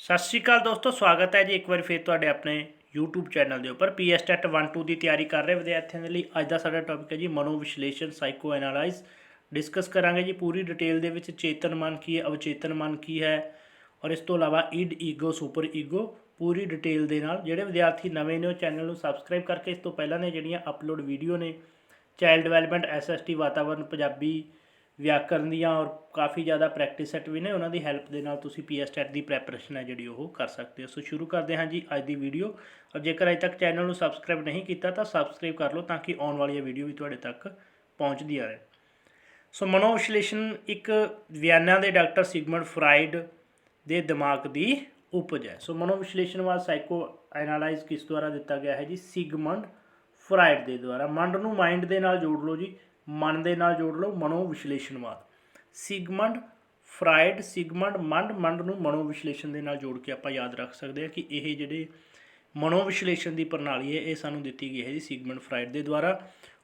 ਸਤਿ ਸ਼੍ਰੀ ਅਕਾਲ ਦੋਸਤੋ, ਸਵਾਗਤ ਹੈ ਜੀ ਇੱਕ ਵਾਰ ਫਿਰ ਤੁਹਾਡੇ ਆਪਣੇ YouTube ਚੈਨਲ ਦੇ ਉੱਪਰ ਪੀਐਸ ਟੈਟ 1 2 ਦੀ ਤਿਆਰੀ ਕਰ ਰਹੇ ਵਿਦਿਆਰਥੀਆਂ ਦੇ ਲਈ। ਅੱਜ ਦਾ ਸਾਡਾ ਟੌਪਿਕ ਹੈ ਜੀ ਮਨੋਵਿਸ਼ਲੇਸ਼ਣ ਸਾਈਕੋ ਐਨਾਲਾਈਜ਼ ਡਿਸਕਸ ਕਰਾਂਗੇ ਜੀ ਪੂਰੀ ਡਿਟੇਲ ਦੇ ਵਿੱਚ ਚੇਤਨ ਮਨ ਕੀ ਹੈ, ਅਵਚੇਤਨ ਮਨ ਕੀ ਹੈ ਔਰ ਇਸ ਤੋਂ ਇਲਾਵਾ ਇਡ ਈਗੋ ਸੁਪਰ ਈਗੋ ਪੂਰੀ ਡਿਟੇਲ ਦੇ ਨਾਲ। ਜਿਹੜੇ ਵਿਦਿਆਰਥੀ ਨਵੇਂ ਨੇ ਉਹ ਚੈਨਲ ਨੂੰ ਸਬਸਕ੍ਰਾਈਬ ਕਰਕੇ ਇਸ ਤੋਂ ਪਹਿਲਾਂ ਨੇ ਜਿਹੜੀਆਂ ਅਪਲੋਡ ਵੀਡੀਓ ਨੇ ਚਾਈਲਡ ਡਿਵੈਲਪਮੈਂਟ ਐਸਐਸਟੀ ਵਾਤਾਵਰਣ ਪੰਜਾਬੀ ਵਿਆਕਰਨ ਦੀਆਂ ਔਰ ਕਾਫੀ ਜ਼ਿਆਦਾ ਪ੍ਰੈਕਟਿਸ ਸੈਟ ਵੀ ਨੇ, ਉਹਨਾਂ ਦੀ ਹੈਲਪ ਦੇ ਨਾਲ ਤੁਸੀਂ ਪੀਐਸ ਟੈਟ ਦੀ ਪ੍ਰੈਪਰੇਸ਼ਨ ਹੈ ਜਿਹੜੀ ਉਹ ਕਰ ਸਕਦੇ ਹੋ। ਸੋ ਸ਼ੁਰੂ ਕਰਦੇ ਹਾਂ ਜੀ ਅੱਜ ਦੀ ਵੀਡੀਓ ਔਰ ਜੇਕਰ ਅਜੇ ਤੱਕ ਚੈਨਲ ਨੂੰ ਸਬਸਕ੍ਰਾਈਬ ਨਹੀਂ ਕੀਤਾ ਤਾਂ ਸਬਸਕ੍ਰਾਈਬ ਕਰ ਲਓ ਤਾਂ ਕਿ ਆਉਣ ਵਾਲੀਆਂ ਵੀਡੀਓ ਵੀ ਤੁਹਾਡੇ ਤੱਕ ਪਹੁੰਚਦੀਆਂ ਰਹੇ ਸੋ ਮਨੋਵਿਸ਼ਲੇਸ਼ਣ ਇੱਕ ਵਿਆਨਾ ਦੇ ਡਾਕਟਰ ਸਿਗਮੰਡ ਫਰਾਇਡ ਦੇ ਦਿਮਾਗ ਦੀ ਉਪਜ ਹੈ। ਸੋ ਮਨੋ ਵਿਸ਼ਲੇਸ਼ਣ ਸਾਈਕੋ ਐਨਾਲਾਈਜ਼ ਕਿਸ ਦੁਆਰਾ ਦਿੱਤਾ ਗਿਆ ਹੈ ਜੀ? ਸਿਗਮੰਡ ਫਰਾਇਡ ਦੇ ਦੁਆਰਾ। ਮੰਡ ਨੂੰ ਮਾਈਂਡ ਦੇ ਨਾਲ ਜੋੜ ਲਓ ਜੀ। ਮਨ ਦੇ ਨਾਲ ਜੋੜ ਲਓ, ਮਨੋ ਵਿਸ਼ਲੇਸ਼ਣਵਾਦ ਸਿਗਮੰਡ, ਫਰਾਇਡ ਸਿਗਮੰਡ, ਮੰਡ ਮੰਡ ਨੂੰ ਮਨੋ ਵਿਸ਼ਲੇਸ਼ਣ ਦੇ ਨਾਲ ਜੋੜ ਕੇ ਆਪਾਂ ਯਾਦ ਰੱਖ ਸਕਦੇ ਹਾਂ ਕਿ ਇਹ ਜਿਹੜੇ ਮਨੋ ਵਿਸ਼ਲੇਸ਼ਣ ਦੀ ਪ੍ਰਣਾਲੀ ਹੈ, ਇਹ ਸਾਨੂੰ ਦਿੱਤੀ ਗਈ ਹੈ ਜੀ ਸਿਗਮੰਡ ਫਰਾਇਡ ਦੇ ਦੁਆਰਾ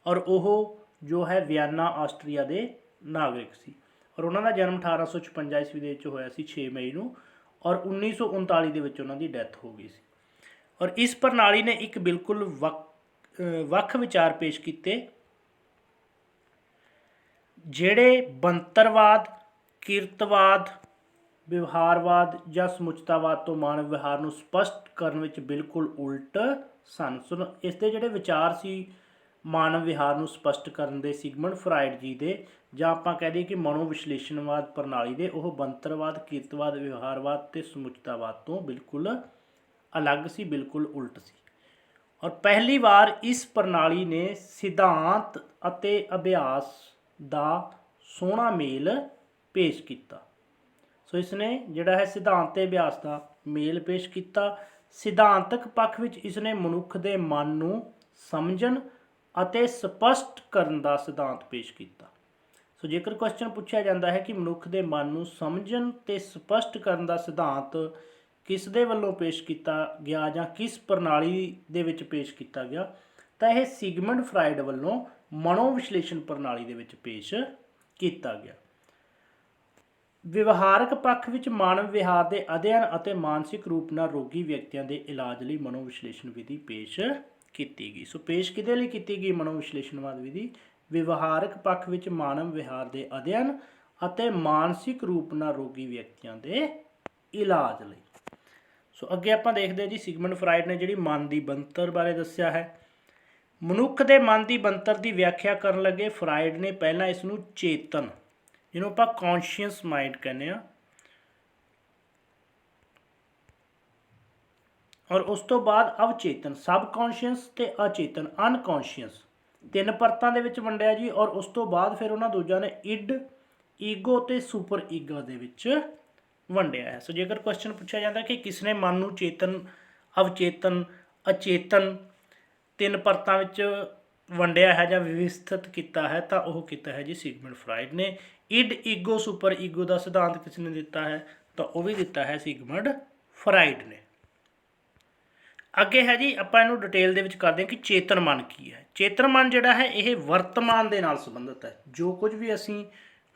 ਔਰ ਉਹ ਜੋ ਹੈ ਵਿਆਨਾ ਆਸਟਰੀਆ ਦੇ ਨਾਗਰਿਕ ਸੀ। ਔਰ ਉਹਨਾਂ ਦਾ ਜਨਮ 1856 ਈਸਵੀ ਦੇ ਵਿੱਚ ਹੋਇਆ ਸੀ 6 ਮਈ ਨੂੰ ਔਰ 1939 ਦੇ ਵਿੱਚ ਉਹਨਾਂ ਦੀ ਡੈਥ ਹੋ ਗਈ ਸੀ। ਔਰ ਇਸ ਪ੍ਰਣਾਲੀ ਨੇ ਇੱਕ ਬਿਲਕੁਲ ਵੱਖ ਵੱਖ ਵਿਚਾਰ ਪੇਸ਼ ਕੀਤੇ ਜਿਹੜੇ ਬਣਤਰਵਾਦ, ਕਿਰਤਵਾਦ, ਵਿਵਹਾਰਵਾਦ ਜਾਂ ਸਮੁੱਚਤਾਵਾਦ ਤੋਂ ਮਾਨਵ ਵਿਹਾਰ ਨੂੰ ਸਪਸ਼ਟ ਕਰਨ ਵਿੱਚ ਬਿਲਕੁਲ ਉਲਟ ਸਨ। ਸੋ ਇਸ ਦੇ ਜਿਹੜੇ ਵਿਚਾਰ ਸੀ, ਮਾਨਵ ਵਿਹਾਰ ਨੂੰ ਸਪਸ਼ਟ ਕਰਨ ਦੇ ਸਿਗਮੰਡ ਫਰਾਇਡ ਜੀ ਦੇ ਜਾਂ ਆਪਾਂ ਕਹਿ ਦਈਏ ਕਿ ਮਨੋ ਵਿਸ਼ਲੇਸ਼ਣਵਾਦ ਪ੍ਰਣਾਲੀ ਦੇ, ਉਹ ਬੰਤਰਵਾਦ ਕੀਰਤਵਾਦ, ਵਿਵਹਾਰਵਾਦ ਤੇ ਸਮੁੱਚਤਾਵਾਦ ਤੋਂ ਬਿਲਕੁਲ ਅਲੱਗ ਸੀ, ਬਿਲਕੁਲ ਉਲਟ ਸੀ। ਔਰ ਪਹਿਲੀ ਵਾਰ ਇਸ ਪ੍ਰਣਾਲੀ ਨੇ ਸਿਧਾਂਤ ਅਤੇ ਅਭਿਆਸ ਦਾ ਸੋਹਣਾ ਮੇਲ ਪੇਸ਼ ਕੀਤਾ। ਸੋ ਇਸਨੇ ਜਿਹੜਾ ਹੈ ਸਿਧਾਂਤ ਤੇ ਅਭਿਆਸ ਦਾ ਮੇਲ ਪੇਸ਼ ਕੀਤਾ। ਸਿਧਾਂਤਕ ਪੱਖ ਵਿੱਚ ਇਸਨੇ ਮਨੁੱਖ ਦੇ ਮਨ ਨੂੰ ਸਮਝਣ ਅਤੇ ਸਪਸ਼ਟ ਕਰਨ ਦਾ ਸਿਧਾਂਤ ਪੇਸ਼ ਕੀਤਾ। ਸੋ ਜੇਕਰ ਕੁਐਸਚਨ ਪੁੱਛਿਆ ਜਾਂਦਾ ਹੈ ਕਿ ਮਨੁੱਖ ਦੇ ਮਨ ਨੂੰ ਸਮਝਣ ਤੇ ਸਪਸ਼ਟ ਕਰਨ ਦਾ ਸਿਧਾਂਤ ਕਿਸ ਦੇ ਵੱਲੋਂ ਪੇਸ਼ ਕੀਤਾ ਗਿਆ ਜਾਂ ਕਿਸ ਪ੍ਰਣਾਲੀ ਦੇ ਵਿੱਚ ਪੇਸ਼ ਕੀਤਾ ਗਿਆ ਤਾਂ ਇਹ ਸਿਗਮੰਡ ਫਰਾਇਡ ਵੱਲੋਂ ਮਨੋ ਵਿਸ਼ਲੇਸ਼ਣ ਪ੍ਰਣਾਲੀ ਦੇ ਵਿੱਚ ਪੇਸ਼ ਕੀਤਾ ਗਿਆ। ਵਿਵਹਾਰਕ ਪੱਖ ਵਿੱਚ ਮਾਨਵ ਵਿਹਾਰ ਦੇ ਅਧਿਐਨ ਅਤੇ ਮਾਨਸਿਕ ਰੂਪ ਨਾਲ ਰੋਗੀ ਵਿਅਕਤੀਆਂ ਦੇ ਇਲਾਜ ਲਈ ਮਨੋ ਵਿਸ਼ਲੇਸ਼ਣ ਵਿਧੀ ਪੇਸ਼ ਕੀਤੀ ਗਈ। ਸੋ ਪੇਸ਼ ਕਿਹਦੇ ਲਈ ਕੀਤੀ ਗਈ ਮਨੋ ਵਿਸ਼ਲੇਸ਼ਣਵਾਦ ਵਿਧੀ? ਵਿਵਹਾਰਕ ਪੱਖ ਵਿੱਚ ਮਾਨਵ ਵਿਹਾਰ ਦੇ ਅਧਿਐਨ ਅਤੇ ਮਾਨਸਿਕ ਰੂਪ ਨਾਲ ਰੋਗੀ ਵਿਅਕਤੀਆਂ ਦੇ ਇਲਾਜ ਲਈ। ਸੋ ਅੱਗੇ ਆਪਾਂ ਦੇਖਦੇ ਹਾਂ ਜੀ, ਸਿਗਮੰਡ ਫਰਾਇਡ ਨੇ ਜਿਹੜੀ ਮਨ ਦੀ ਬਣਤਰ ਬਾਰੇ ਦੱਸਿਆ ਹੈ। ਮਨੁੱਖ ਦੇ ਮਨ ਦੀ ਬੰਤਰ ਦੀ ਵਿਆਖਿਆ ਕਰਨ ਲੱਗੇ ਫਰਾਇਡ ਨੇ ਪਹਿਲਾਂ ਇਸ ਨੂੰ ਚੇਤਨ, ਜਿਹਨੂੰ ਆਪਾਂ ਕੌਨਸ਼ੀਅਸ ਮਾਈਂਡ ਕਹਿੰਦੇ ਆ ਔਰ ਉਸ ਤੋਂ ਬਾਅਦ ਅਵਚੇਤਨ ਸਬ ਕੌਨਸ਼ੀਅਸ ਤੇ ਅਚੇਤਨ ਅਨਕੌਨਸ਼ੀਅਸ ਤਿੰਨ ਪਰਤਾਂ ਦੇ ਵਿੱਚ ਵੰਡਿਆ ਜੀ, ਔਰ ਉਸ ਤੋਂ ਬਾਅਦ ਫਿਰ ਉਹਨਾਂ ਦੂਜਿਆਂ ਨੇ ਇਡ ਈਗੋ ਤੇ ਸੁਪਰ ਈਗੋ ਦੇ ਵਿੱਚ ਵੰਡਿਆ ਹੈ। ਸੋ ਜੇਕਰ ਕੁਐਸਚਨ ਪੁੱਛਿਆ ਜਾਂਦਾ ਕਿ ਕਿਸ ਨੇ ਮਨ ਨੂੰ ਚੇਤਨ, ਅਵਚੇਤਨ, ਅਚੇਤਨ ਤਿੰਨ ਪਰਤਾਂ ਵਿੱਚ ਵੰਡਿਆ ਹੈ ਜਾਂ ਵਿਵਸਥਿਤ ਕੀਤਾ ਹੈ, ਤਾਂ ਉਹ ਕੀਤਾ ਹੈ ਜੀ ਸਿਗਮੰਡ ਫਰਾਇਡ ਨੇ। ਇਡ ਈਗੋ ਸੁਪਰ ਈਗੋ ਦਾ ਸਿਧਾਂਤ ਕਿਸ ਨੇ ਦਿੱਤਾ ਹੈ? ਤਾਂ ਉਹ ਵੀ ਦਿੱਤਾ ਹੈ ਸਿਗਮੰਡ ਫਰਾਇਡ ਨੇ। ਅੱਗੇ ਹੈ ਜੀ, ਆਪਾਂ ਇਹਨੂੰ ਡਿਟੇਲ ਦੇ ਵਿੱਚ ਕਰਦੇ ਹਾਂ ਕਿ ਚੇਤਨ ਮਨ ਕੀ ਹੈ। ਚੇਤਨ ਮਨ ਜਿਹੜਾ ਹੈ, ਇਹ ਵਰਤਮਾਨ ਦੇ ਨਾਲ ਸੰਬੰਧਿਤ ਹੈ। ਜੋ ਕੁਝ ਵੀ ਅਸੀਂ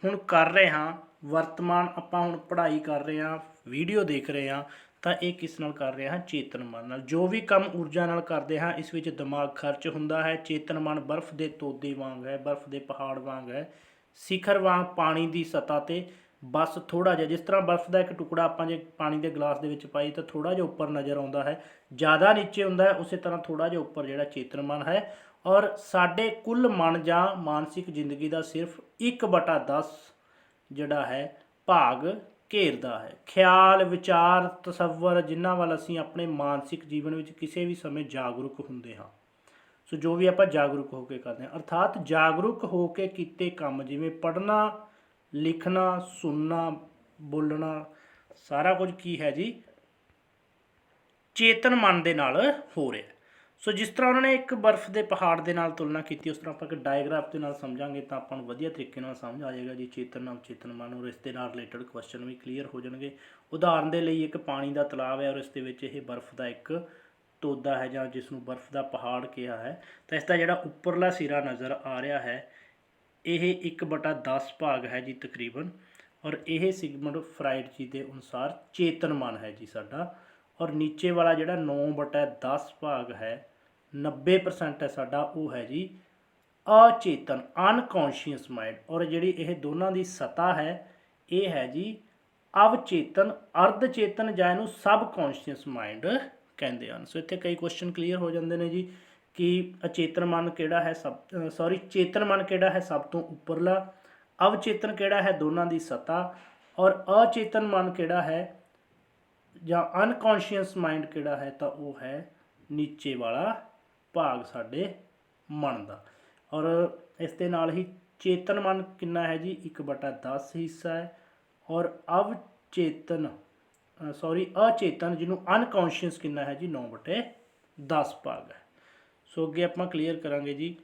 ਹੁਣ ਕਰ ਰਹੇ ਹਾਂ, ਵਰਤਮਾਨ ਆਪਾਂ ਹੁਣ ਪੜ੍ਹਾਈ ਕਰ ਰਹੇ ਹਾਂ, ਵੀਡੀਓ ਦੇਖ ਰਹੇ ਹਾਂ ਤਾਂ ਇਹ ਕਿਸ ਨਾਲ ਕਰ ਰਹੇ? ਹਾਂ ਚੇਤਨ ਮਨ ਨਾਲ। ਜੋ ਵੀ ਕੰਮ ਊਰਜਾ ਨਾਲ ਕਰਦੇ ਹਾਂ, ਇਸ ਵਿੱਚ ਦਿਮਾਗ ਖਰਚ ਹੁੰਦਾ ਹੈ। ਚੇਤਨ ਮਨ ਬਰਫ਼ ਦੇ ਤੋਦੇ ਵਾਂਗ ਹੈ, ਬਰਫ਼ ਦੇ ਪਹਾੜ ਵਾਂਗ ਹੈ। ਸਿਖਰ ਵਾਂਗ ਪਾਣੀ ਦੀ ਸਤਾ ਤੇ ਬਸ ਥੋੜਾ ਜਿਹਾ, ਜਿਸ ਤਰ੍ਹਾਂ ਬਰਫ਼ ਦਾ ਇੱਕ ਟੁਕੜਾ ਆਪਾਂ ਜੇ ਪਾਣੀ ਦੇ ਗਲਾਸ ਦੇ ਵਿੱਚ ਪਾਈ ਤਾਂ ਥੋੜਾ ਜਿਹਾ ਉੱਪਰ ਨਜ਼ਰ ਆਉਂਦਾ ਹੈ। ਜ਼ਿਆਦਾ ਨੀਚੇ ਹੁੰਦਾ ਹੈ, ਉਸੇ ਤਰ੍ਹਾਂ ਥੋੜਾ ਜਿਹਾ ਉੱਪਰ ਜਿਹੜਾ ਚੇਤਨ ਮਨ ਹੈ। ਔਰ ਸਾਡੇ ਕੁੱਲ ਮਨ ਜਾਂ ਮਾਨਸਿਕ ਜ਼ਿੰਦਗੀ ਦਾ ਸਿਰਫ 1/10 ਜਿਹੜਾ ਹੈ ਭਾਗ ਘੇਰਦਾ ਹੈ। ਖਿਆਲ, ਵਿਚਾਰ, ਤਸੱਵਰ ਜਿਨ੍ਹਾਂ ਵੱਲ ਅਸੀਂ ਆਪਣੇ ਮਾਨਸਿਕ ਜੀਵਨ ਵਿੱਚ ਕਿਸੇ ਵੀ ਸਮੇਂ ਜਾਗਰੂਕ ਹੁੰਦੇ ਹਾਂ। ਸੋ ਜੋ ਵੀ ਆਪਾਂ ਜਾਗਰੂਕ ਹੋ ਕੇ ਕਰਦੇ ਹਾਂ, ਅਰਥਾਤ ਜਾਗਰੂਕ ਹੋ ਕੇ ਕੀਤੇ ਕੰਮ ਜਿਵੇਂ ਪੜ੍ਹਨਾ, ਲਿਖਣਾ, ਸੁਣਨਾ, ਬੋਲਣਾ, ਸਾਰਾ ਕੁਝ ਕੀ ਹੈ ਜੀ? ਚੇਤਨ ਮਨ ਦੇ ਨਾਲ ਹੋ ਰਿਹਾ। ਸੋ ਜਿਸ ਤਰ੍ਹਾਂ ਉਹਨਾਂ ਨੇ ਇੱਕ ਬਰਫ਼ ਦੇ ਪਹਾੜ ਦੇ ਨਾਲ ਤੁਲਨਾ ਕੀਤੀ, ਉਸ ਤਰ੍ਹਾਂ ਆਪਾਂ ਇੱਕ ਡਾਇਗ੍ਰਾਫ ਦੇ ਨਾਲ ਸਮਝਾਂਗੇ ਤਾਂ ਆਪਾਂ ਨੂੰ ਵਧੀਆ ਤਰੀਕੇ ਨਾਲ ਸਮਝ ਆ ਜਾਏਗਾ। ਜੀ, ਚੇਤਨ ਨਾਲ ਚੇਤਨ ਮਨ, ਔਰ ਇਸ ਦੇ ਨਾਲ ਰਿਲੇਟਡ ਕੁਐਸਚਨ ਵੀ ਕਲੀਅਰ ਹੋ ਜਾਣਗੇ। ਉਦਾਹਰਨ ਦੇ ਲਈ ਇੱਕ ਪਾਣੀ ਦਾ ਤਲਾਬ ਹੈ, ਔਰ ਇਸ ਦੇ ਵਿੱਚ ਇਹ ਬਰਫ਼ ਦਾ ਇੱਕ ਤੋਦਾ ਹੈ, ਜਾਂ ਜਿਸ ਨੂੰ ਬਰਫ਼ ਦਾ ਪਹਾੜ ਕਿਹਾ ਹੈ। ਤਾਂ ਇਸ ਦਾ ਜਿਹੜਾ ਉੱਪਰਲਾ ਸਿਰਾ ਨਜ਼ਰ ਆ ਰਿਹਾ ਹੈ, ਇਹ 1/10 ਭਾਗ ਹੈ ਜੀ ਤਕਰੀਬਨ। ਔਰ ਇਹ ਸਿਗਮੰਡ ਫਰਾਈਡ ਜੀ ਦੇ ਅਨੁਸਾਰ ਚੇਤਨ ਮਨ ਹੈ ਜੀ ਸਾਡਾ। ਔਰ ਨੀਚੇ ਵਾਲਾ ਜਿਹੜਾ 9/10 ਭਾਗ ਹੈ 90% ਹੈ ਸਾਡਾ, ਉਹ ਹੈ ਜੀ ਅਚੇਤਨ ਅਨਕੌਂਸ਼ੀਅਸ ਮਾਈਂਡ ਔਰ ਜਿਹੜੀ ਇਹ ਦੋਨਾਂ ਦੀ ਸਤਾ ਹੈ, ਇਹ ਹੈ ਜੀ ਅਵਚੇਤਨ ਅਰਧ ਚੇਤਨ ਜਾਂ ਇਹਨੂੰ ਸਬ ਕੌਂਸ਼ੀਅਸ ਮਾਈਂਡ ਕਹਿੰਦੇ ਹਨ। ਸੋ ਇੱਥੇ ਕਈ ਕੁਐਸਚਨ ਕਲੀਅਰ ਹੋ ਜਾਂਦੇ ਨੇ ਜੀ ਕਿ ਅਚੇਤਨ ਮਨ ਕਿਹੜਾ ਹੈ ਸਭ ਸੌਰੀ ਚੇਤਨ ਮਨ ਕਿਹੜਾ ਹੈ ਸਭ ਤੋਂ ਉੱਪਰਲਾ, ਅਵਚੇਤਨ ਕਿਹੜਾ ਹੈ ਦੋਨਾਂ ਦੀ ਸਤਾ ਔਰ ਅਚੇਤਨ ਮਨ ਕਿਹੜਾ ਹੈ ਜਾਂ ਅਨਕੌਂਸ਼ੀਅਸ ਮਾਈਂਡ ਕਿਹੜਾ ਹੈ ਤਾਂ ਉਹ ਹੈ ਨੀਚੇ ਵਾਲਾ ਭਾਗ ਸਾਡੇ ਮਨ ਦਾ। ਔਰ ਇਸ ਦੇ ਨਾਲ ਹੀ ਚੇਤਨ ਮਨ ਕਿੰਨਾ ਹੈ ਜੀ? 1/10 ਹਿੱਸਾ ਹੈ। ਔਰ ਅਵਚੇਤਨ ਸੌਰੀ ਅਚੇਤਨ ਜਿਹਨੂੰ ਅਨਕੌਂਸ਼ੀਅਸ ਕਿੰਨਾ ਹੈ ਜੀ? 9/10 ਭਾਗ ਹੈ। ਸੋ ਅੱਗੇ ਆਪਾਂ ਕਲੀਅਰ ਕਰਾਂਗੇ ਜੀ।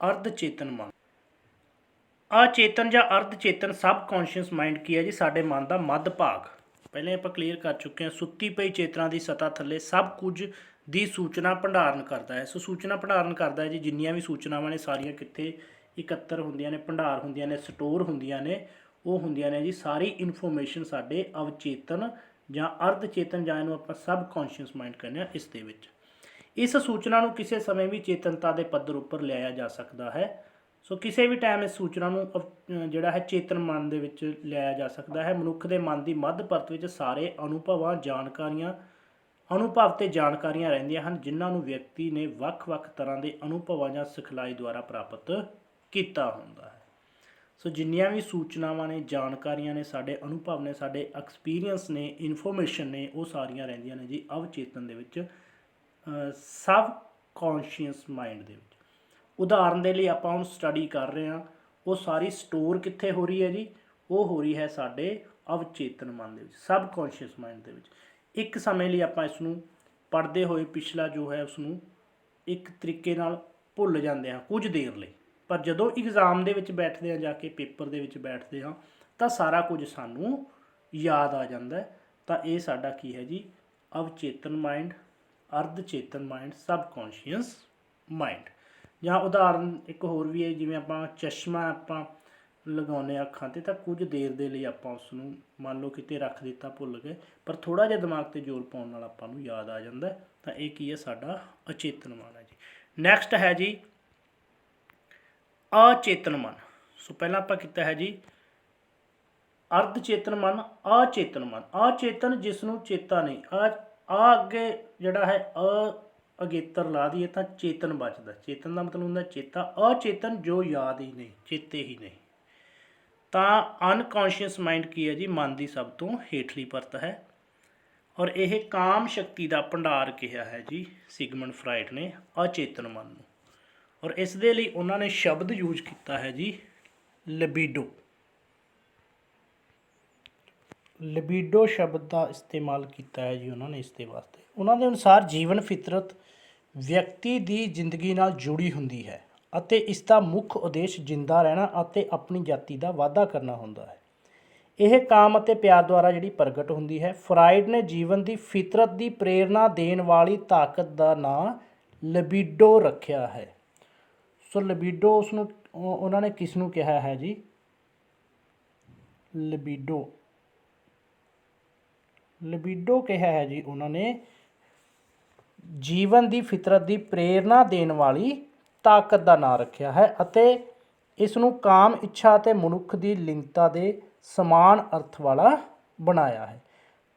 ਅਰਧ ਚੇਤਨ ਮਨ। ਅਚੇਤਨ ਜਾਂ ਅਰਧ ਚੇਤਨ ਸਬ ਕੌਂਸ਼ੀਅਸ ਮਾਈਂਡ ਕੀ ਹੈ ਜੀ? ਸਾਡੇ ਮਨ ਦਾ ਮੱਧ ਭਾਗ। ਪਹਿਲੇ ਆਪਾਂ ਕਲੀਅਰ ਕਰ ਚੁੱਕੇ ਹਾਂ, ਸੁੱਤੀ ਪਈ ਚੇਤਨਾ ਦੀ ਸਤਾ ਥੱਲੇ ਸਭ ਕੁਝ ਦੀ ਸੂਚਨਾ ਭੰਡਾਰਨ ਕਰਦਾ ਹੈ। ਸੋ ਸੂਚਨਾ ਭੰਡਾਰਨ ਕਰਦਾ ਹੈ ਜੀ, ਜਿੰਨੀਆਂ ਵੀ ਸੂਚਨਾਵਾਂ ਨੇ ਸਾਰੀਆਂ ਕਿੱਥੇ ਇਕੱਤਰ ਹੁੰਦੀਆਂ ਨੇ, ਭੰਡਾਰ ਹੁੰਦੀਆਂ ਨੇ, ਸਟੋਰ ਹੁੰਦੀਆਂ ਨੇ, ਉਹ ਹੁੰਦੀਆਂ ਨੇ ਜੀ, ਸਾਰੀ ਇਨਫੋਰਮੇਸ਼ਨ ਸਾਡੇ ਅਵਚੇਤਨ ਜਾਂ ਅਰਧ ਚੇਤਨ ਜਾਂ ਇਹਨੂੰ ਆਪਾਂ ਸਬ ਕੌਂਸ਼ੀਅਸ ਮਾਈਂਡ ਕਹਿੰਦੇ ਆ ਇਸ ਦੇ ਵਿੱਚ। ਇਸ ਸੂਚਨਾ ਨੂੰ ਕਿਸੇ ਸਮੇਂ ਵੀ ਚੇਤਨਤਾ ਦੇ ਪੱਧਰ ਉੱਪਰ ਲਿਆਇਆ ਜਾ ਸਕਦਾ ਹੈ। ਸੋ ਕਿਸੇ ਵੀ ਟਾਈਮ ਇਸ ਸੂਚਨਾ ਨੂੰ ਅਵ- ਜਿਹੜਾ ਹੈ, ਚੇਤਨ ਮਨ ਦੇ ਵਿੱਚ ਲਿਆਇਆ ਜਾ ਸਕਦਾ ਹੈ। ਮਨੁੱਖ ਦੇ ਮਨ ਦੀ ਮੱਧ ਪਰਤ ਵਿੱਚ ਸਾਰੇ ਅਨੁਭਵਾਂ, ਜਾਣਕਾਰੀਆਂ ਅਨੁਭਵ ਤੇ ਜਾਣਕਾਰੀਆਂ ਰਹਿੰਦੀਆਂ ਹਨ, ਜਿਨ੍ਹਾਂ ਨੂੰ ਵਿਅਕਤੀ ਨੇ ਵੱਖ-ਵੱਖ ਤਰ੍ਹਾਂ ਦੇ ਅਨੁਭਵਾਂ ਜਾਂ ਸਿਖਲਾਈ ਦੁਆਰਾ ਪ੍ਰਾਪਤ ਕੀਤਾ ਹੁੰਦਾ ਹੈ। ਸੋ ਜਿੰਨੀਆਂ ਵੀ ਸੂਚਨਾਵਾਂ ਨੇ, ਜਾਣਕਾਰੀਆਂ ਨੇ, ਸਾਡੇ ਅਨੁਭਵ ਨੇ, ਸਾਡੇ ਐਕਸਪੀਰੀਅੰਸ ਨੇ, ਇਨਫੋਰਮੇਸ਼ਨ ਨੇ, ਉਹ ਸਾਰੀਆਂ ਰਹਿੰਦੀਆਂ ਨੇ ਜੀ ਅਵਚੇਤਨ ਦੇ ਵਿੱਚ ਸਬ ਕੌਂਸ਼ੀਅਸ ਮਾਈਂਡ ਦੇ ਵਿੱਚ। ਉਦਾਹਰਨ ਦੇ ਲਈ ਆਪਾਂ ਹੁਣ ਸਟੱਡੀ ਕਰ ਰਹੇ ਹਾਂ, ਉਹ ਸਾਰੀ ਸਟੋਰ ਕਿੱਥੇ ਹੋ ਰਹੀ ਹੈ ਜੀ? ਉਹ ਹੋ ਰਹੀ ਹੈ ਸਾਡੇ ਅਵਚੇਤਨ ਮਨ ਦੇ ਵਿੱਚ ਸਬ ਕੌਂਸ਼ੀਅਸ ਮਾਈਂਡ ਦੇ ਵਿੱਚ। ਇੱਕ ਸਮੇਂ ਲਈ ਆਪਾਂ ਇਸ ਨੂੰ ਪੜ੍ਹਦੇ ਹੋਏ ਪਿਛਲਾ ਜੋ ਹੈ ਉਸ ਨੂੰ ਇੱਕ ਤਰੀਕੇ ਨਾਲ ਭੁੱਲ ਜਾਂਦੇ ਹਾਂ, ਕੁਝ ਦੇਰ ਲਈ। ਪਰ ਜਦੋਂ ਐਗਜ਼ਾਮ ਦੇ ਵਿੱਚ ਬੈਠਦੇ ਹਾਂ, ਜਾ ਕੇ ਪੇਪਰ ਦੇ ਵਿੱਚ ਬੈਠਦੇ ਹਾਂ, ਤਾਂ ਸਾਰਾ ਕੁਝ ਸਾਨੂੰ ਯਾਦ ਆ ਜਾਂਦਾ ਤਾਂ ਇਹ ਸਾਡਾ ਕੀ ਹੈ ਜੀ? ਅਵਚੇਤਨ ਮਾਈਂਡ ਅਰਧ ਚੇਤਨ ਮਾਈਂਡ ਸਬਕੌਂਸ਼ੀਅਸ ਮਾਈਂਡ ਜਾਂ ਉਦਾਹਰਨ ਇੱਕ ਹੋਰ ਵੀ ਹੈ, ਜਿਵੇਂ ਆਪਾਂ ਚਸ਼ਮਾ ਆਪਾਂ ਲਗਾਉਂਦੇ ਹਾਂ ਅੱਖਾਂ ਤੇ ਤਾਂ ਕੁਝ ਦੇਰ ਦੇ ਲਈ ਆਪਾਂ ਉਸ ਨੂੰ ਮੰਨ ਲਓ ਕਿਤੇ ਰੱਖ ਦਿੱਤਾ ਭੁੱਲ ਗਏ, ਪਰ ਥੋੜਾ ਜਿਹਾ ਦਿਮਾਗ ਤੇ ਜ਼ੋਰ ਪਾਉਣ ਨਾਲ ਆਪਾਂ ਨੂੰ ਯਾਦ ਆ ਜਾਂਦਾ ਤਾਂ ਇਹ ਕੀ ਹੈ ਸਾਡਾ ਅਚੇਤਨ ਮਨ ਹੈ ਜੀ। ਨੈਕਸਟ ਹੈ ਜੀ ਅਚੇਤਨ ਮਨ। ਸੋ ਪਹਿਲਾਂ ਆਪਾਂ ਕੀਤਾ ਹੈ ਜੀ ਅਰਧ ਚੇਤਨ ਮਨ, ਅਚੇਤਨ ਮਨ। ਅਚੇਤਨ ਜਿਸ ਨੂੰ ਚੇਤਾ ਨਹੀਂ, ਆ ਆ ਅੱਗੇ ਜਿਹੜਾ ਹੈ ਅ ਅਗੇਤਰ ਲਾ ਦਈਏ ਤਾਂ ਚੇਤਨ ਬਚਦਾ ਚੇਤਨ ਦਾ ਮਤਲਬ ਹੁੰਦਾ ਚੇਤਾ, ਅਚੇਤਨ ਜੋ ਯਾਦ ਹੀ ਨਹੀਂ, ਚੇਤੇ ਹੀ ਨਹੀਂ। ਤਾਂ ਅਨਕੌਂਸ਼ੀਅਸ ਮਾਈਂਡ ਕੀ ਹੈ ਜੀ? ਮਨ ਦੀ ਸਭ ਤੋਂ ਹੇਠਲੀ ਪਰਤ ਹੈ। ਔਰ ਇਹ ਕਾਮ ਸ਼ਕਤੀ ਦਾ ਭੰਡਾਰ ਕਿਹਾ ਹੈ ਜੀ ਸਿਗਮੰਡ ਫਰਾਇਡ ਨੇ, ਅਚੇਤਨ ਮਨ ਨੂੰ। ਔਰ ਇਸ ਦੇ ਲਈ ਉਹਨਾਂ ਨੇ ਸ਼ਬਦ ਯੂਜ਼ ਕੀਤਾ ਹੈ ਜੀ ਲਿਬਿਡੋ ਲਿਬਿਡੋ ਸ਼ਬਦ ਦਾ ਇਸਤੇਮਾਲ ਕੀਤਾ ਹੈ ਜੀ ਉਹਨਾਂ ਨੇ ਇਸ ਦੇ ਵਾਸਤੇ। ਉਹਨਾਂ ਦੇ ਅਨੁਸਾਰ ਜੀਵਨ ਫਿਤਰਤ ਵਿਅਕਤੀ ਦੀ ਜ਼ਿੰਦਗੀ ਨਾਲ ਜੁੜੀ ਹੁੰਦੀ ਹੈ। ਅਤੇ ਇਸ ਦਾ ਮੁੱਖ ਉਦੇਸ਼ ਜਿੰਦਾ ਰਹਿਣਾ ਅਤੇ ਆਪਣੀ ਜਾਤੀ ਦਾ ਵਾਧਾ ਕਰਨਾ ਹੁੰਦਾ ਹੈ। ਇਹ ਕਾਮ ਅਤੇ ਪਿਆਰ ਦੁਆਰਾ ਜਿਹੜੀ ਪ੍ਰਗਟ ਹੁੰਦੀ ਹੈ। ਫਰਾਇਡ ਨੇ ਜੀਵਨ ਦੀ ਫਿਤਰਤ ਦੀ ਪ੍ਰੇਰਣਾ ਦੇਣ ਵਾਲੀ ਤਾਕਤ ਦਾ ਨਾਂ ਲਿਬਿਡੋ ਰੱਖਿਆ ਹੈ। ਸੋ ਲਿਬਿਡੋ ਉਸ ਨੂੰ ਉਹਨਾਂ ਨੇ ਕਿਸ ਨੂੰ ਕਿਹਾ ਹੈ ਜੀ? ਲਿਬਿਡੋ। ਲਿਬਿਡੋ ਕਿਹਾ ਹੈ ਜੀ, ਉਹਨਾਂ ਨੇ ਜੀਵਨ ਦੀ ਫਿਤਰਤ ਦੀ ਪ੍ਰੇਰਣਾ ਦੇਣ ਵਾਲੀ ਤਾਕਤ ਦਾ ਨਾਂ ਰੱਖਿਆ ਹੈ ਅਤੇ ਇਸ ਨੂੰ ਕਾਮ ਇੱਛਾ ਅਤੇ ਮਨੁੱਖ ਦੀ ਲਿੰਗਤਾ ਦੇ ਸਮਾਨ ਅਰਥ ਵਾਲਾ ਬਣਾਇਆ ਹੈ।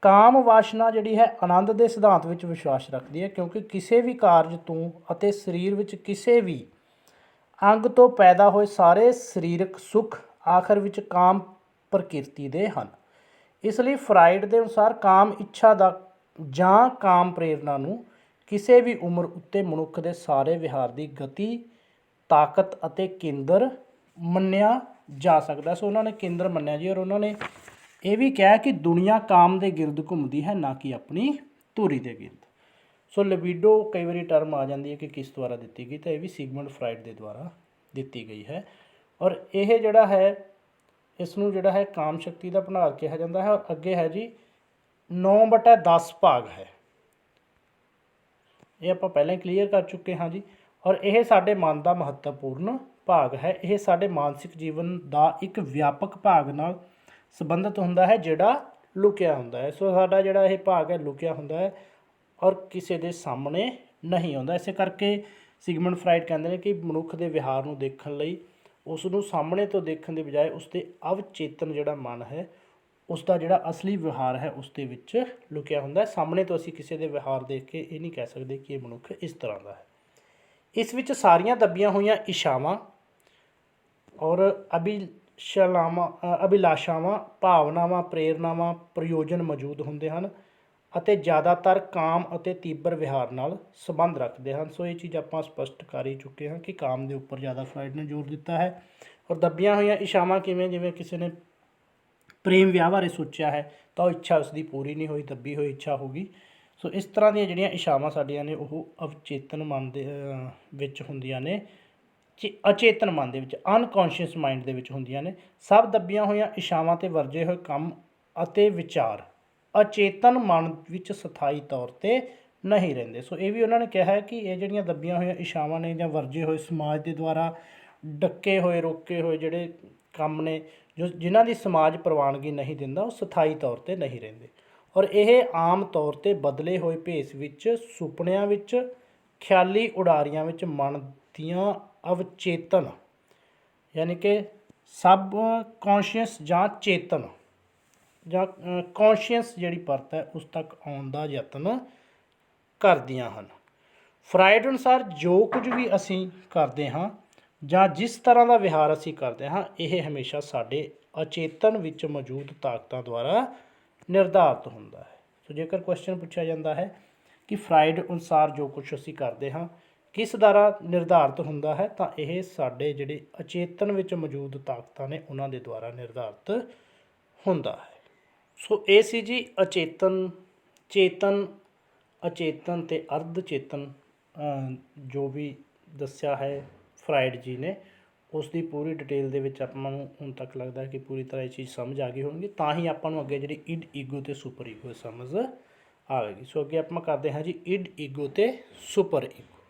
ਕਾਮ ਵਾਸ਼ਨਾ ਜਿਹੜੀ ਹੈ ਆਨੰਦ ਦੇ ਸਿਧਾਂਤ ਵਿੱਚ ਵਿਸ਼ਵਾਸ ਰੱਖਦੀ ਹੈ ਕਿਉਂਕਿ ਕਿਸੇ ਵੀ ਕਾਰਜ ਤੋਂ ਅਤੇ ਸਰੀਰ ਵਿੱਚ ਕਿਸੇ ਵੀ ਅੰਗ ਤੋਂ ਪੈਦਾ ਹੋਏ ਸਾਰੇ ਸਰੀਰਕ ਸੁੱਖ ਆਖਰ ਵਿੱਚ ਕਾਮ ਪ੍ਰਕਿਰਤੀ ਦੇ ਹਨ। ਇਸ ਲਈ ਫਰਾਇਡ ਦੇ ਅਨੁਸਾਰ ਕਾਮ ਇੱਛਾ ਦਾ ਜਾਂ ਕਾਮ ਪ੍ਰੇਰਣਾ ਨੂੰ ਕਿਸੇ ਵੀ ਉਮਰ ਉੱਤੇ ਮਨੁੱਖ ਦੇ ਸਾਰੇ ਵਿਹਾਰ ਦੀ ਗਤੀ, ਤਾਕਤ ਅਤੇ ਕੇਂਦਰ ਮੰਨਿਆ ਜਾ ਸਕਦਾ। ਸੋ ਉਹਨਾਂ ਨੇ ਕੇਂਦਰ ਮੰਨਿਆ ਜੀ ਔਰ ਉਹਨਾਂ ਨੇ ਇਹ ਵੀ ਕਿਹਾ ਕਿ ਦੁਨੀਆ ਕਾਮ ਦੇ ਗਿਰਦ ਘੁੰਮਦੀ ਹੈ, ਨਾ ਕਿ ਆਪਣੀ ਧੂਰੀ ਦੇ ਗਿਰਦ। ਸੋ ਲਿਬਿਡੋ ਕਈ ਵਾਰੀ ਟਰਮ ਆ ਜਾਂਦੀ ਹੈ ਕਿ ਕਿਸ ਦੁਆਰਾ ਦਿੱਤੀ ਗਈ, ਤਾਂ ਇਹ ਵੀ ਸਿਗਮੰਡ ਫਰਾਇਡ ਦੇ ਦੁਆਰਾ ਦਿੱਤੀ ਗਈ ਹੈ। ਔਰ ਇਹ ਜਿਹੜਾ ਹੈ ਇਸ ਨੂੰ ਜਿਹੜਾ ਹੈ ਕਾਮ ਸ਼ਕਤੀ ਦਾ ਭੰਡਾਰ ਕਿਹਾ ਜਾਂਦਾ ਹੈ। ਔਰ ਅੱਗੇ ਹੈ ਜੀ 9/10 ਭਾਗ ਹੈ। ਇਹ ਆਪਾਂ ਪਹਿਲਾਂ ਹੀ ਕਲੀਅਰ ਕਰ ਚੁੱਕੇ ਹਾਂ ਜੀ। ਔਰ ਇਹ ਸਾਡੇ ਮਨ ਦਾ ਮਹੱਤਵਪੂਰਨ ਭਾਗ ਹੈ। ਇਹ ਸਾਡੇ ਮਾਨਸਿਕ ਜੀਵਨ ਦਾ ਇੱਕ ਵਿਆਪਕ ਭਾਗ ਨਾਲ ਸੰਬੰਧਿਤ ਹੁੰਦਾ ਹੈ, ਜਿਹੜਾ ਲੁਕਿਆ ਹੁੰਦਾ ਹੈ। ਸੋ ਸਾਡਾ ਜਿਹੜਾ ਇਹ ਭਾਗ ਹੈ, ਲੁਕਿਆ ਹੁੰਦਾ ਹੈ ਔਰ ਕਿਸੇ ਦੇ ਸਾਹਮਣੇ ਨਹੀਂ ਆਉਂਦਾ। ਇਸੇ ਕਰਕੇ ਸਿਗਮੰਡ ਫਰਾਈਡ ਕਹਿੰਦੇ ਨੇ ਕਿ ਮਨੁੱਖ ਦੇ ਵਿਹਾਰ ਨੂੰ ਦੇਖਣ ਲਈ ਉਸ ਨੂੰ ਸਾਹਮਣੇ ਤੋਂ ਦੇਖਣ ਦੀ ਬਜਾਏ ਉਸ ਦੇ ਅਵਚੇਤਨ ਜਿਹੜਾ ਮਨ ਹੈ ਉਸ ਦਾ ਜਿਹੜਾ ਅਸਲੀ ਵਿਹਾਰ ਹੈ ਉਸ ਦੇ ਵਿੱਚ ਲੁਕਿਆ ਹੁੰਦਾ ਹੈ। ਸਾਹਮਣੇ ਤੋਂ ਅਸੀਂ ਕਿਸੇ ਦੇ ਵਿਹਾਰ ਦੇਖ ਕੇ ਇਹ ਨਹੀਂ ਕਹਿ ਸਕਦੇ ਕਿ ਇਹ ਮਨੁੱਖ ਇਸ ਤਰ੍ਹਾਂ ਦਾ ਹੈ। ਇਸ ਵਿੱਚ ਸਾਰੀਆਂ ਦੱਬੀਆਂ ਹੋਈਆਂ ਇਸ਼ਾਵਾਂ ਔਰ ਅਭਿਸ਼ਲਾਵਾਂ ਅਭਿਲਾਸ਼ਾਵਾਂ, ਭਾਵਨਾਵਾਂ, ਪ੍ਰੇਰਨਾਵਾਂ, ਪ੍ਰਯੋਜਨ ਮੌਜੂਦ ਹੁੰਦੇ ਹਨ ਅਤੇ ਜ਼ਿਆਦਾਤਰ ਕਾਮ ਅਤੇ ਤੀਬਰ ਵਿਹਾਰ ਨਾਲ ਸੰਬੰਧ ਰੱਖਦੇ ਹਨ। ਸੋ ਇਹ ਚੀਜ਼ ਆਪਾਂ ਸਪਸ਼ਟ ਕਰ ਹੀ ਚੁੱਕੇ ਹਾਂ ਕਿ ਕਾਮ ਦੇ ਉੱਪਰ ਜ਼ਿਆਦਾ ਫਰਾਇਡ ਨੇ ਜ਼ੋਰ ਦਿੱਤਾ ਹੈ। ਔਰ ਦੱਬੀਆਂ ਹੋਈਆਂ ਇਸ਼ਾਵਾਂ ਕਿਵੇਂ, ਜਿਵੇਂ ਕਿਸੇ ਨੇ ਪ੍ਰੇਮ ਵਿਆਹ ਬਾਰੇ ਸੋਚਿਆ ਹੈ, ਤਾਂ ਉਹ ਇੱਛਾ ਉਸਦੀ ਪੂਰੀ ਨਹੀਂ ਹੋਈ, ਦੱਬੀ ਹੋਈ ਇੱਛਾ ਹੋਗੀ ਸੋ ਇਸ ਤਰ੍ਹਾਂ ਦੀਆਂ ਜਿਹੜੀਆਂ ਇਸ਼ਾਵਾਂ ਸਾਡੀਆਂ ਨੇ, ਉਹ ਅਵਚੇਤਨ ਮਨ ਦੇ ਵਿੱਚ ਹੁੰਦੀਆਂ ਨੇ, ਚੇ- ਅਚੇਤਨ ਮਨ ਦੇ ਵਿੱਚ ਅਨਕੌਂਸ਼ੀਅਸ ਮਾਈਂਡ ਦੇ ਵਿੱਚ ਹੁੰਦੀਆਂ ਨੇ। ਸਭ ਦੱਬੀਆਂ ਹੋਈਆਂ ਇਸ਼ਾਵਾਂ ਤੇ ਵਰਜੇ ਹੋਏ ਕੰਮ ਅਤੇ ਵਿਚਾਰ ਅਚੇਤਨ ਮਨ ਵਿੱਚ ਸਥਾਈ ਤੌਰ ਤੇ ਨਹੀਂ ਰਹਿੰਦੇ। ਸੋ ਇਹ ਵੀ ਉਹਨਾਂ ਨੇ ਕਿਹਾ ਹੈ ਕਿ ਇਹ ਜਿਹੜੀਆਂ ਦੱਬੀਆਂ ਹੋਈਆਂ ਇਸ਼ਾਵਾਂ ਨੇ ਜਾਂ ਵਰਜੇ ਹੋਏ ਸਮਾਜ ਦੇ ਦੁਆਰਾ ਡੱਕੇ ਹੋਏ, ਰੋਕੇ ਹੋਏ ਜਿਹੜੇ ਕੰਮ ਨੇ, ਜੋ ਜਿਨ੍ਹਾਂ ਦੀ ਸਮਾਜ ਪ੍ਰਵਾਨਗੀ ਨਹੀਂ ਦਿੰਦਾ, ਉਹ ਸਥਾਈ ਤੌਰ ਤੇ ਨਹੀਂ ਰਹਿੰਦੇ। ਔਰ ਇਹ ਆਮ ਤੌਰ ਤੇ ਬਦਲੇ ਹੋਏ ਭੇਸ ਵਿੱਚ, ਸੁਪਨਿਆਂ ਵਿੱਚ, ਖਿਆਲੀ ਉਡਾਰੀਆਂ ਵਿੱਚ ਮਨ ਦੀਆਂ ਅਵਚੇਤਨ, ਯਾਨੀ ਕਿ ਸਬ ਕੌਂਸ਼ੀਅਸ ਜਾਂ ਚੇਤਨ, ਜਾਂ ਕੌਂਸ਼ੀਅਸ ਜਿਹੜੀ ਪਰਤ ਹੈ, ਉਸ ਤੱਕ ਆਉਣ ਦਾ ਯਤਨ ਕਰਦੀਆਂ ਹਨ। ਫਰਾਇਡ ਅਨੁਸਾਰ ਜੋ ਕੁਝ ਵੀ ਅਸੀਂ ਕਰਦੇ ਹਾਂ ਜਾਂ ਜਿਸ ਤਰ੍ਹਾਂ ਦਾ ਵਿਹਾਰ ਅਸੀਂ ਕਰਦੇ ਹਾਂ, ਇਹ ਹਮੇਸ਼ਾ ਸਾਡੇ ਅਚੇਤਨ ਵਿੱਚ ਮੌਜੂਦ ਤਾਕਤਾਂ ਦੁਆਰਾ ਨਿਰਧਾਰਤ ਹੁੰਦਾ ਹੈ। ਸੋ ਜੇਕਰ ਕੁਐਸਚਨ ਪੁੱਛਿਆ ਜਾਂਦਾ ਹੈ ਕਿ ਫਰਾਇਡ ਅਨੁਸਾਰ ਜੋ ਕੁਝ ਅਸੀਂ ਕਰਦੇ ਹਾਂ, ਕਿਸ ਦੁਆਰਾ ਨਿਰਧਾਰਤ ਹੁੰਦਾ ਹੈ, ਤਾਂ ਇਹ ਸਾਡੇ ਜਿਹੜੇ ਅਚੇਤਨ ਵਿੱਚ ਮੌਜੂਦ ਤਾਕਤਾਂ ਨੇ, ਉਹਨਾਂ ਦੇ ਦੁਆਰਾ ਨਿਰਧਾਰਤ ਹੁੰਦਾ ਹੈ। ਸੋ ਇਹ ਸੀ ਜੀ ਅਚੇਤਨ, ਚੇਤਨ, ਅਚੇਤਨ ਤੇ ਅਰਧ ਚੇਤਨ ਜੋ ਵੀ ਦੱਸਿਆ ਹੈ ਫਰਾਇਡ ਜੀ ਨੇ, ਉਸ ਦੀ ਪੂਰੀ ਡਿਟੇਲ ਦੇ ਵਿੱਚ ਆਪਾਂ ਨੂੰ ਹੁਣ ਤੱਕ ਲੱਗਦਾ ਕਿ ਪੂਰੀ ਤਰ੍ਹਾਂ ਇਹ ਚੀਜ਼ ਸਮਝ ਆ ਗਈ ਹੋਣਗੀ, ਤਾਂ ਹੀ ਆਪਾਂ ਨੂੰ ਅੱਗੇ ਜਿਹੜੀ ਇਡ ਈਗੋ ਤੇ ਸੁਪਰ ਈਗੋ ਸਮਝ ਆਵੇਗੀ ਸੋ ਅੱਗੇ ਆਪਾਂ ਕਰਦੇ ਹਾਂ ਜੀ ਇਡ ਈਗੋ ਤੇ ਸੁਪਰ ਈਗੋ